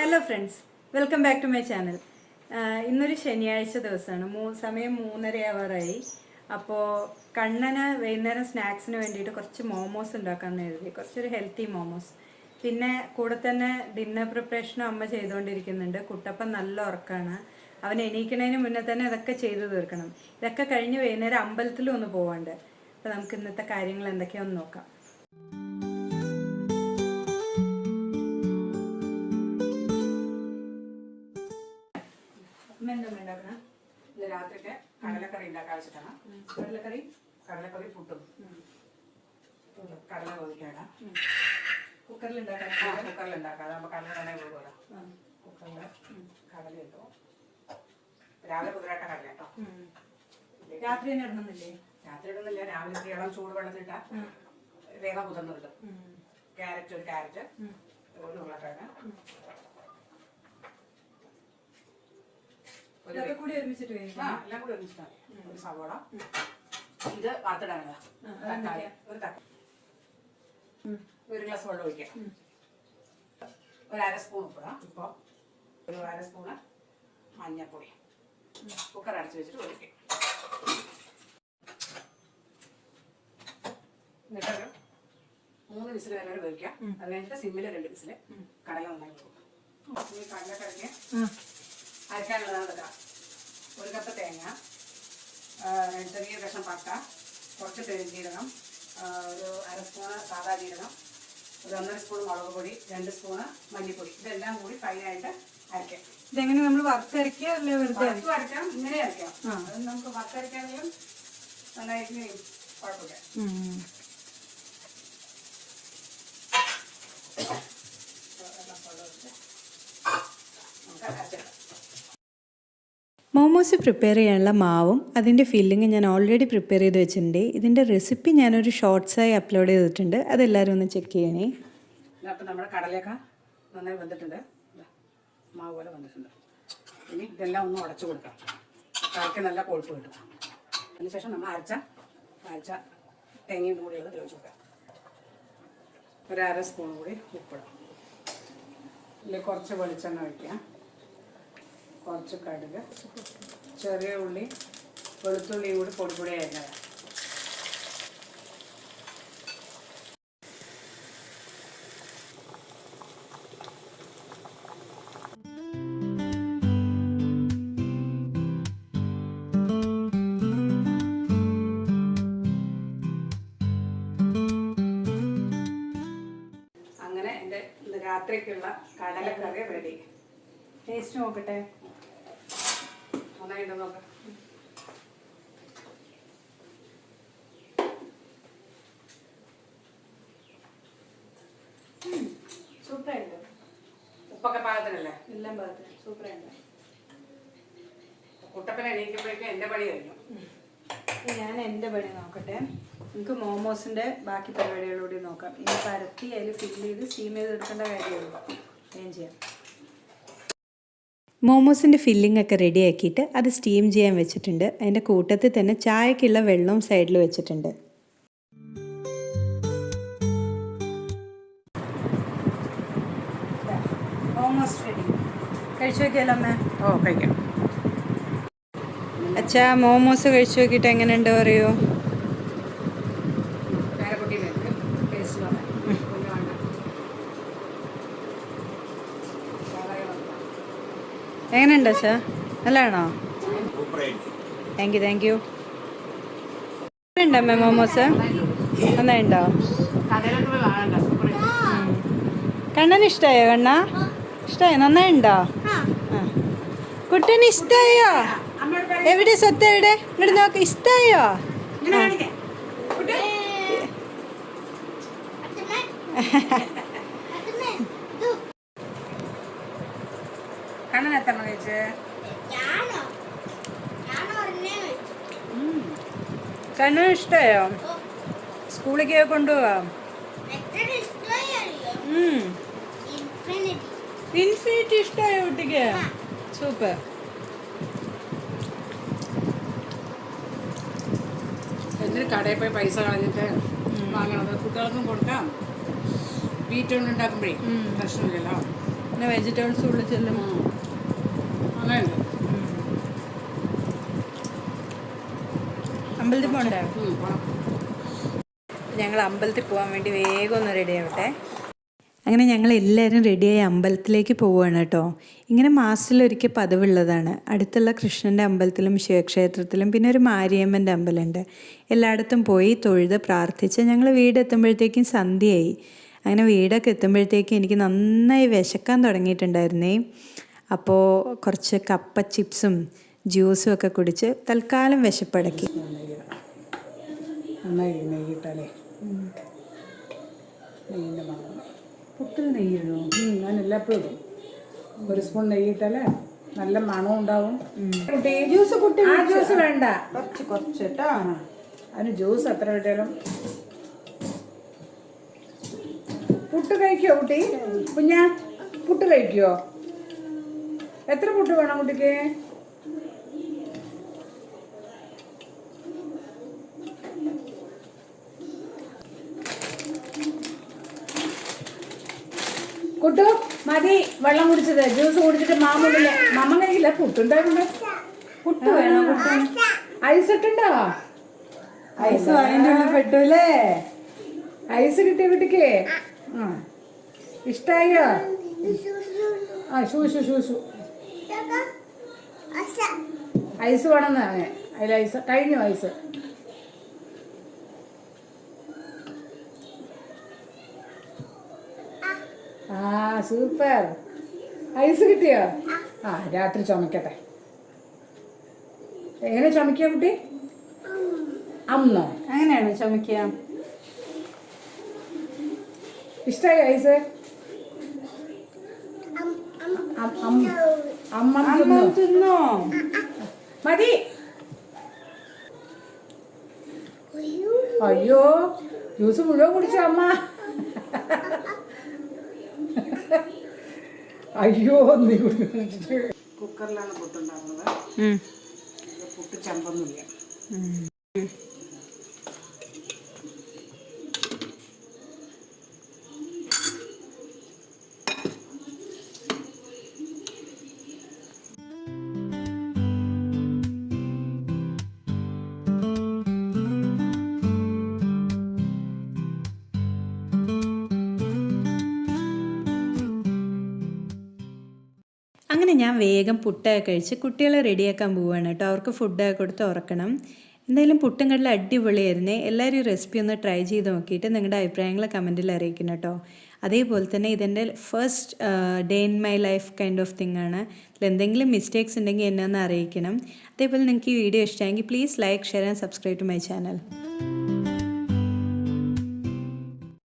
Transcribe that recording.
Hello friends welcome back to my channel ഇന്നൊരു ശനിയാഴ്ച ദിവസമാണ്. മൂ സമയം അവറായി അപ്പോൾ കണ്ണന് വൈകുന്നേരം സ്നാക്സിന് വേണ്ടിയിട്ട് കുറച്ച് മോമോസ് ഉണ്ടാക്കാമെന്ന് എഴുതി കുറച്ചൊരു ഹെൽത്തി മോമോസ് പിന്നെ കൂടെ തന്നെ ഡിന്നർ പ്രിപ്പറേഷനും അമ്മ ചെയ്തുകൊണ്ടിരിക്കുന്നുണ്ട്. കുട്ടപ്പൻ നല്ല ഉറക്കമാണ് അവൻ എണീക്കണതിന് മുന്നേ തന്നെ ഇതൊക്കെ ചെയ്തു തീർക്കണം. ഇതൊക്കെ കഴിഞ്ഞ് വൈകുന്നേരം അമ്പലത്തിലും ഒന്ന് പോവാണ്ട്. അപ്പോൾ നമുക്ക് ഇന്നത്തെ കാര്യങ്ങൾ എന്തൊക്കെയാണെന്ന് നോക്കാം. വെച്ചിട്ടാണ് കടലക്കറി? കടലക്കറി പുട്ടും. കടല വേവിക്കാടാ കുക്കറിൽ ഉണ്ടാക്കാൻ കുക്കറിൽ ഉണ്ടാക്കാം അതാകുമ്പോൾ കടല തന്നെ കൊടുക്കാം കുക്കറിൽ കടല ഇട്ടു. രാവിലെ കുതിരാട്ട കടല കേട്ടോ. രാത്രി തന്നെ ഇടണമെന്നില്ലേ? രാത്രി ഇടുന്നില്ല. രാവിലെ ഇത്തിരി ഇളം ചൂട് വെള്ളത്തിട്ട വേഗം കുതിർന്ന് കിട്ടും ക്യാരറ്റ് ഒരു ക്യാരറ്റ്. ഒരു ഉരുളക്കിഴങ്ങ് ഒരു ഇതൊക്കെ കൂടി ഒരുമിച്ചിട്ട് ആ എല്ലാം കൂടി ഒരുമിച്ചിട്ടാണ് ഒരു സവോള ഇത് വറുത്തിടാനുള്ളതാ. തക്കാളി ഒരു തക്കാളി. ഒരു ഗ്ലാസ് വെള്ളം ഒഴിക്കാം. ഒരു അര സ്പൂൺ ഉപ്പിടാം. ഇപ്പോൾ ഒരു അര സ്പൂണ് മഞ്ഞൾപ്പൊടി. കുക്കർ അടച്ച് വെച്ചിട്ട് ഒഴിക്കാം. എന്നിട്ടൊരു മൂന്ന് വിസിൽ വരെ വരെ വേവിക്കാം അത് കഴിഞ്ഞിട്ട് സിമ്മിൽ രണ്ട് വിസിൽ കടല നന്നായി പോകും ഈ കടലക്കറിക്ക് അരക്കാനുള്ളതാണ് എടുക്കാം ഒരു കപ്പ് തേങ്ങ ചെറിയ കഷ്ണം പട്ട കുറച്ച് പെരുംജീരകം ഒരു അര സ്പൂണ് സാദാ ജീരകം ഒരു ഒന്നര സ്പൂൺ മുളക് പൊടി രണ്ട് സ്പൂണ് മല്ലിപ്പൊടി ഇതെല്ലാം കൂടി ഫൈനായിട്ട് അരയ്ക്കാം ഇതെങ്ങനെ നമ്മൾ വറുത്തരക്കുക അല്ലേ വെറുതെ അരയ്ക്കാം ഇങ്ങനെ അരക്കാം അത് നമുക്ക് വറുത്തരയ്ക്കാണെങ്കിലും നന്നായിട്ട് കുഴപ്പമില്ല നമുക്ക് അരച്ചെടുക്കാം മോമോസ് പ്രിപ്പയർ ചെയ്യാനുള്ള മാവും അതിന്റെ ഫില്ലിങ് ഞാൻ ഓൾറെഡി പ്രിപ്പയർ ചെയ്ത് വെച്ചിട്ടുണ്ട്. ഇതിന്റെ റെസിപ്പി ഞാനൊരു ഷോർട്സായി അപ്ലോഡ് ചെയ്തിട്ടുണ്ട്. അതെല്ലാവരും ഒന്ന് ചെക്ക് ചെയ്യണേ. അപ്പം നമ്മുടെ കടലയൊക്കെ നന്നായി വന്നിട്ടുണ്ട് മാവ് പോലെ വന്നിട്ടുണ്ട് ഇനി ഇതെല്ലാം ഒന്ന് ഉടച്ചു കൊടുക്കാം. കറിക്ക് നല്ല കൊഴുപ്പ് കിട്ടും. അതിനുശേഷം നമ്മൾ അരച്ച അരച്ച തേങ്ങയും കൂടി ഉള്ളത് തിരിച്ചു കൊടുക്കാം. ഒരു അര സ്പൂൺ കൂടി ഉപ്പിടാം. ഇതിൽ കുറച്ച് വെളിച്ചെണ്ണ ഒഴിക്കാം. കുറച്ച് കടുക് ചെറിയ ഉള്ളി വെളുത്തുള്ളിയും കൂടി പൊടി പൊടി അരിഞ്ഞതാണ് അങ്ങനെ എന്റെ ഇന്ന് രാത്രിക്കുള്ള കടലക്കറി റെഡി ടേസ്റ്റ് നോക്കട്ടെ. നന്നായിട്ട് നോക്കാം. സൂപ്പറായിട്ട് ഉപ്പൊക്കെ പാകത്തിനല്ലേ? എല്ലാം ഭാഗത്ത് സൂപ്പറായിട്ട് കുട്ടപ്പന എണീക്കുമ്പോഴേക്കും എന്റെ പണി കഴിഞ്ഞു. ഞാൻ എന്റെ പണി നോക്കട്ടെ. നമുക്ക് മോമോസിന്റെ ബാക്കി പരിപാടികളൂടി നോക്കാം. ഇനി പരത്തി അതിൽ ഫില്ല് ചെയ്ത് സ്റ്റീം ചെയ്ത് എടുക്കേണ്ട കാര്യമുള്ളൂ. ഞാൻ ചെയ്യാം. മോമോസിന്റെ ഫില്ലിംഗ് ഒക്കെ റെഡി ആക്കിയിട്ട് അത് സ്റ്റീം ചെയ്യാൻ വെച്ചിട്ടുണ്ട്. അതിന്റെ കൂട്ടത്തിൽ തന്നെ ചായക്കുള്ള വെള്ളവും സൈഡിൽ വെച്ചിട്ടുണ്ട്. ഓൾമോസ്റ്റ് റെഡി കഴിച്ചു നോക്കിയാലോ അമ്മ. ഓ കഴിക്കാം. അച്ഛാ മോമോസ് കഴിച്ചു നോക്കിയിട്ട് എങ്ങനെയുണ്ട് പറയൂ പേരക്കുട്ടി വേണ്ട ടേസ്റ്റ് വേണ്ട കുഞ്ഞു വേണ്ട സാധാരണ വേണ്ട. എങ്ങനെയുണ്ട് അച്ഛാ നല്ലതാണോ താങ്ക് യു താങ്ക് യു ഉണ്ടമ്മ മോമോസ് സൂപ്പർ കണ്ണന് ഇഷ്ടമായോ കണ്ണ? ഇഷ്ടമായോ നന്നായിട്ടുണ്ടോ ആ. കുട്ടന് ഇഷ്ടമായോ എവിടെ സ്വത്ത് എവിടെ? ഇവിടെ നോക്ക്. ഇഷ്ടമായോ ha കാണിക്കാം. കണ്ണൻ എത്ര കഴിച്ച് കണ്ണന് ഇഷ്ടമായോ സ്കൂളിലേക്ക് കൊണ്ടുപോവാം? ഇൻഫിനിറ്റി. ഇൻഫിനിറ്റി ഇഷ്ടമായോ കുട്ടിക്ക്? സൂപ്പർ. എന്തിന് കടയിൽ പോയി പൈസ കളഞ്ഞിട്ട് വാങ്ങണത്? കുട്ടികൾക്കും കൊടുക്കാം. വീട്ടുകൊണ്ട് ഉണ്ടാക്കുമ്പോഴേ പ്രശ്നമില്ലല്ലോ. പിന്നെ വെജിറ്റബിൾസ് ഉള്ളിൽ ചെല്ലും അമ്പലത്തിൽ പോകണ്ടേ? ഞങ്ങൾ അമ്പലത്തിൽ പോകാൻ വേണ്ടി വേഗം ഒന്ന് റെഡി ആവട്ടെ. അങ്ങനെ ഞങ്ങൾ എല്ലാവരും റെഡിയായി അമ്പലത്തിലേക്ക് പോവുകയാണ് കേട്ടോ. ഇങ്ങനെ മാസത്തിലൊരിക്കൽ പതിവുള്ളതാണ്. അടുത്തുള്ള കൃഷ്ണന്റെ അമ്പലത്തിലും ശിവക്ഷേത്രത്തിലും പിന്നെ ഒരു മാരിയമ്മന്റെ അമ്പലമുണ്ട്. എല്ലായിടത്തും പോയി തൊഴുത് പ്രാർത്ഥിച്ച് ഞങ്ങൾ വീടെത്തുമ്പോഴത്തേക്കും സന്ധ്യയായി. അങ്ങനെ വീടൊക്കെ എത്തുമ്പോഴത്തേക്കും എനിക്ക് നന്നായി വിശക്കാൻ തുടങ്ങിയിട്ടുണ്ടായിരുന്നേ. അപ്പോൾ കുറച്ച് കപ്പ ചിപ്സും ജ്യൂസും ഒക്കെ കുടിച്ച് തൽക്കാലം വിശപ്പടക്കി. നന്നായി നെയ്യിട്ടല്ലേ നെയ്യിന്റെ മണം. പുട്ടിൽ നെയ്യുള്ളൂ ഞാൻ എല്ലാപ്പോഴും ഒരു സ്പൂൺ നെയ്യിട്ടാലേ നല്ല മണം ഉണ്ടാവും. ജ്യൂസ് കുട്ടി ആ ജ്യൂസ് വേണ്ട. കുറച്ച് കുറച്ച് കേട്ടോ അതിന് ജ്യൂസ് എത്ര കിട്ടിയാലും. പുട്ട് കഴിക്കോ കുട്ടി? കുഞ്ഞാ പുട്ട് കഴിക്കോ എത്ര പുട്ട് വേണം കുട്ടിക്ക്? കുട്ടു മതി വെള്ളം കുടിച്ചത്. ജ്യൂസ് കുടിച്ചിട്ട് മാമുണ്ടില്ല മാമ കഴിക്കില്ല പുട്ടുണ്ടായിരുന്നു പുട്ട് വേണം ഐസ് ഇട്ടുണ്ടോ ഐസ് അതിന്റെ ഉള്ളിൽ പെട്ടൂലേ ഐസ് കിട്ടിയ കുട്ടിക്ക്? ആ. ഇഷ്ടായോ? ആ ഷൂ ഷൂ ഷൂ ഷൂ. ഐസ് വേണമെന്ന് അതിൽ ഐസ്. കഴിഞ്ഞു ഐസ്. ആ സൂപ്പർ. ഐസ് കിട്ടിയോ? ആ രാത്രി ചുമക്കട്ടെ. എങ്ങനെ ചുമക്കിയ കുട്ടി? അമ്മോ. അങ്ങനെയാണ് ചുമക്കുക ഇഷ്ടായി ഐസ്? അമ്മ തിന്നു. മതി. അയ്യോ. ജ്യൂസ് മുഴുവൻ കുടിച്ചോ അമ്മ. അയ്യോ നീ കുക്കറിലാണ് പുട്ടുണ്ടാക്കുന്നത്. പുട്ട് ചമ്പൊന്നുമില്ല. അങ്ങനെ ഞാൻ വേഗം പുട്ടൊക്കെ കഴിച്ച് കുട്ടികളെ റെഡിയാക്കാൻ പോവുകയാണ് കേട്ടോ. അവർക്ക് ഫുഡൊക്കെ കൊടുത്ത് ഉറക്കണം. എന്തായാലും പുട്ടും കടല അടിപൊളിയായിരുന്നേ. എല്ലാവരും റെസിപ്പി ഒന്ന് ട്രൈ ചെയ്ത് നോക്കിയിട്ട് നിങ്ങളുടെ അഭിപ്രായങ്ങൾ കമന്റിൽ അറിയിക്കണം കേട്ടോ. അതേപോലെ തന്നെ ഇതെന്റെ first day in my life kind of thing ആണ്. അതിൽ എന്തെങ്കിലും മിസ്റ്റേക്സ് ഉണ്ടെങ്കിൽ എന്നെ ഒന്ന് അറിയിക്കണം. അതേപോലെ നിങ്ങൾക്ക് ഈ വീഡിയോ ഇഷ്ടമെങ്കിൽ please like share and subscribe to my channel